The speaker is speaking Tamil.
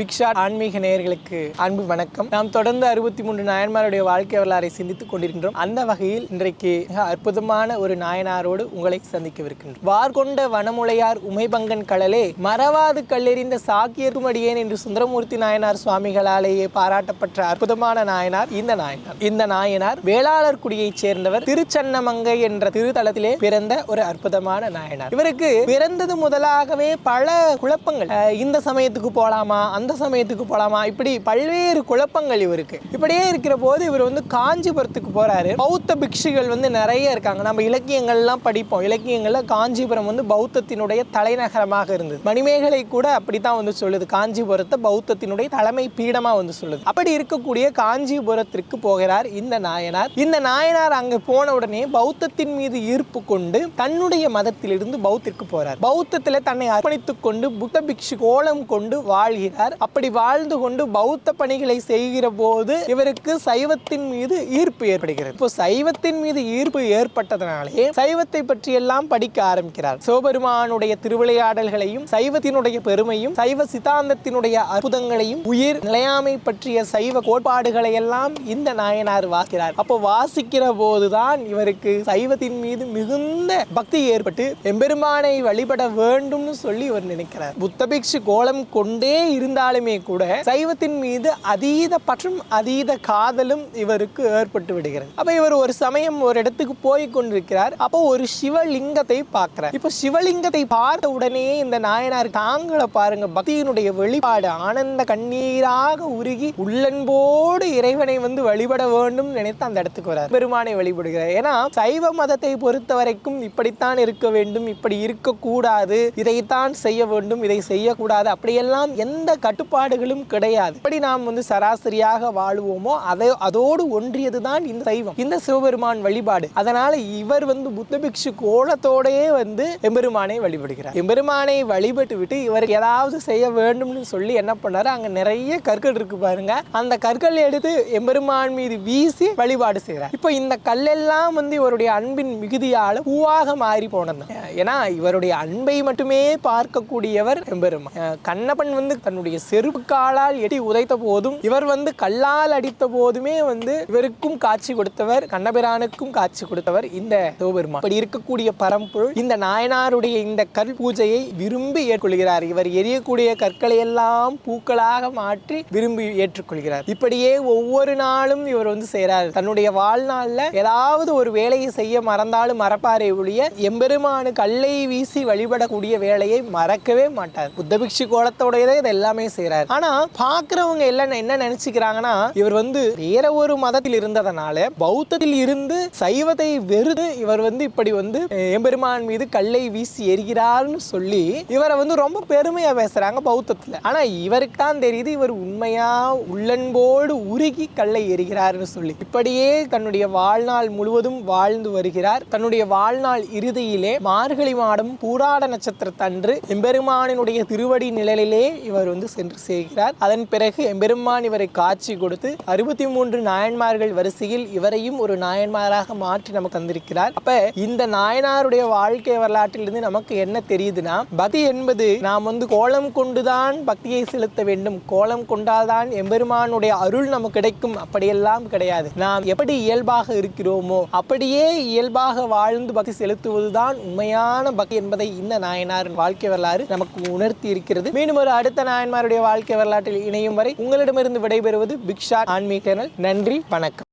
பிக்ஷாட் ஆன்மீக நேயர்களுக்கு அன்பு வணக்கம். நாம் தொடர்ந்து அறுபத்தி மூன்று நாயன்மாருடைய வாழ்க்கை வரலாறை சிந்தித்துக் கொண்டிருக்கின்றோம். அந்த வகையில் இன்றைக்கு மிக அற்புதமான ஒரு நாயனாரோடு உங்களை சந்திக்கவிருக்கின்றோம். வார்கொண்ட வனமுலையார் உமைபங்கன் கடலே மறவாது கல்லெறிந்த சாக்கியருமடியேன் என்று சுந்தரமூர்த்தி நாயனார் சுவாமிகளாலேயே பாராட்டப்பட்ட அற்புதமான நாயனார் இந்த நாயனார். இந்த நாயனார் வேளாளர் குடியைச் சேர்ந்தவர் திருச்சன்னமங்கை என்ற திருத்தலத்திலே பிறந்த ஒரு அற்புதமான நாயனார். இவருக்கு பிறந்தது முதலாகவே பல குழப்பங்கள். இந்த சமயத்துக்கு போலாமா? அந்த சமயத்துக்கு போகலாமா இப்படி பல்வேறு குழப்பங்கள் இவருக்கு. இப்படியே இருக்கிற போது இவர் வந்து காஞ்சிபுரத்துக்கு போறாரு. பௌத்த பிக்ஷுகள் வந்து நிறைய இருக்காங்க. நம்ம இலக்கியங்கள்லாம் படிப்போம். இலக்கியங்கள்ல காஞ்சிபுரம் வந்து பௌத்தத்தினுடைய தலைநகரமாக இருந்தது. மணிமேகலை கூட அப்படித்தான் வந்து சொல்லுது. காஞ்சிபுரத்தை பௌத்தத்தினுடைய தலைமை பீடமா வந்து சொல்லுது. அப்படி இருக்கக்கூடிய காஞ்சிபுரத்திற்கு போகிறார் இந்த நாயனார். இந்த நாயனார் அங்கு போன உடனே பௌத்தத்தின் மீது ஈர்ப்பு கொண்டு தன்னுடைய மதத்திலிருந்து பௌத்திற்கு போறார். பௌத்தத்தில் தன்னை அர்ப்பணித்துக் கொண்டு புத்த பிக்ஷு கோலம் கொண்டு வாழ்கிறார். அப்படி வாழ்ந்து கொண்டு பௌத்த பணிகளை செய்கிற போது இவருக்கு சைவத்தின் மீது ஈர்ப்பு ஏற்படுகிறது. இப்போ சைவத்தின் மீது ஈர்ப்பு ஏற்பட்டதனாலே சைவத்தை பற்றி எல்லாம் படிக்க ஆரம்பிக்கிறார். சிவபெருமானுடைய திருவிளையாடல்களையும் சைவத்தினுடைய பெருமையும் சைவ சித்தாந்தத்தினுடைய அற்புதங்களையும் உயிர் நிலையாமை பற்றிய சைவ கோட்பாடுகளை எல்லாம் இந்த நாயனார் வாசிக்கிறார். அப்போ வாசிக்கிற போதுதான் இவருக்கு சைவத்தின் மீது மிகுந்த பக்தி ஏற்பட்டு எம்பெருமானை வழிபட வேண்டும்னு சொல்லி இவர் நினைக்கிறார். புத்தபிக்ஷு கோலம் கொண்டே இருந்த இருந்தாலுமே கூட சைவத்தின் மீது அதீத பற்றும் அதீத காதலும் இவருக்கு ஏற்பட்டு விடுகிறது. அப்ப இவர் ஒரு சமயம் ஒரு இடத்துக்கு போய் கொண்டிருக்கிறார். அப்போ ஒரு சிவலிங்கத்தை பார்க்கிறார். இப்போ சிவலிங்கத்தை பார்த்த உடனே இந்த நாயனார் தாங்களை பாருங்க பக்தியினுடைய வெளிப்பாடு ஆனந்த கண்ணீராக உருகி உள்ளன்போடு இறைவனை வந்து வழிபட வேண்டும் நினைத்து அந்த இடத்துக்கு வரார். பெருமானை வழிபடுகிறார். ஏன்னா சைவ மதத்தை பொறுத்த வரைக்கும் இப்படித்தான் இருக்க வேண்டும் இப்படி இருக்கக்கூடாது இதைத்தான் செய்ய வேண்டும் இதை செய்யக்கூடாது அப்படியெல்லாம் எந்த கட்டுப்பாடுகளும் கிடையாது. எப்படி நாம் வந்து சராசரியாக வாழுவோமோ அதை அதோடு ஒன்றியது தான் இந்த தெய்வம் இந்த சிவபெருமான் வழிபாடு. அதனால இவர் வந்து புத்த பிக்ஷு கோலத்தோடயே வந்து எம்பெருமானை வழிபடுகிறார். எம்பெருமானை வழிபட்டு விட்டு இவருக்கு ஏதாவது செய்ய வேண்டும்னு சொல்லி என்ன பண்ணாரு? அங்க நிறைய கற்கள் இருக்கு பாருங்க. அந்த கற்கள் எடுத்து எம்பெருமான் மீது வீசி வழிபாடு செய்கிறார். இப்போ இந்த கல்லெல்லாம் வந்து இவருடைய அன்பின் மிகுதியால பூவாக மாறி போனது. ஏன்னா இவருடைய அன்பை மட்டுமே பார்க்கக்கூடியவர் எம்பெருமான். கண்ணப்பன் வந்து தன்னுடைய செருப்பு காலால் எட்டி உதைத்த போதும் இவர் வந்து கல்லால் அடித்த போதுமே வந்து இவருக்கும் காட்சி கொடுத்தவர் கண்ணபிரானுக்கும் காட்சி கொடுத்தவர் இந்த சிவபெருமான். இப்படி இருக்கக்கூடிய பரம்பொருள் இந்த நாயனாருடைய இந்த கல் பூஜையை விரும்பி ஏற்றுக்கொள்கிறார். இவர் எரியக்கூடிய கற்களை எல்லாம் பூக்களாக மாற்றி விரும்பி ஏற்றுக்கொள்கிறார். இப்படியே ஒவ்வொரு நாளும் இவர் வந்து செய்கிறார். தன்னுடைய வாழ்நாளில் ஏதாவது ஒரு வேலையை செய்ய மறந்தாலும் மறப்பாரே ஒழிய எம்பெருமானு கல்லை வீசி வழிபடக்கூடிய வேலையை மறக்கவே மாட்டார். புத்தபிக்ஷு கோலத்தோடையதே இது எல்லாமே செய்கிறார் ஆனா பார்க்குறவங்க எல்லாம் என்ன நினைச்சுக்கிறாங்கன்னா இவர் வந்து வேற ஒரு மதத்தில் இருந்ததனால பௌத்தத்தில் இருந்து சைவத்தை வெறுது இவர் வந்து இப்படி வந்து எம்பெருமான் மீது கல்லை வீசி எரிகிறார்னு சொல்லி இவரை வந்து ரொம்ப பெருமையா பேசுறாங்க பௌத்தத்துல. ஆனா இவருக்கு தான் தெரியுது இவர் உண்மையா உள்ளன்போடு உருகி கல்லை எறிகிறார்னு சொல்லி. இப்படியே தன்னுடைய வாழ்நாள் முழுவதும் வாழ்ந்து வருகிறார். தன்னுடைய வாழ்நாள் இறுதியிலே மார்கழி மாடம் பூராட நட்சத்திரத்தன்று எம்பெருமானினுடைய திருவடி நிழலிலே இவர் வந்து சென்று சேர்கிறார். அதன் பிறகு எம்பெருமான் இவரை காட்சி கொடுத்து அறுபத்தி மூன்று நாயன்மார்கள் வரிசையில் இவரையும் ஒரு நாயன்மாராக மாற்றி நமக்கு தந்திருக்கிறார். அப்ப இந்த நாயனாருடைய வாழ்க்கை வரலாற்றிலிருந்து நமக்கு என்ன தெரியுதுன்னா பக்தி என்பது நாம் வந்து கோலம் கொண்டுதான் பக்தியை செலுத்த வேண்டும். கோலம் கொண்டால்தான் எம்பெருமானுடைய அருள் நமக்கு கிடைக்கும். அப்படியெல்லாம் கிடையாது. நாம் எப்படி இயல்பாக இருக்கிறோமோ அப்படியே இயல்பாக வாழ்ந்து பக்தி செலுத்துவதுதான் உண்மையான பக்தி என்பதை இந்த நாயனாரின் வாழ்க்கை வரலாறு நமக்கு உணர்த்தி இருக்கிறது. மீண்டும் ஒரு அடுத்த நாயன்மாருடைய வாழ்க்கை வரலாற்றில் இணையும் வரை உங்களிடமிருந்து விடைபெறுவது பிக்ஷா ஆன்மீக சேனல். நன்றி வணக்கம்.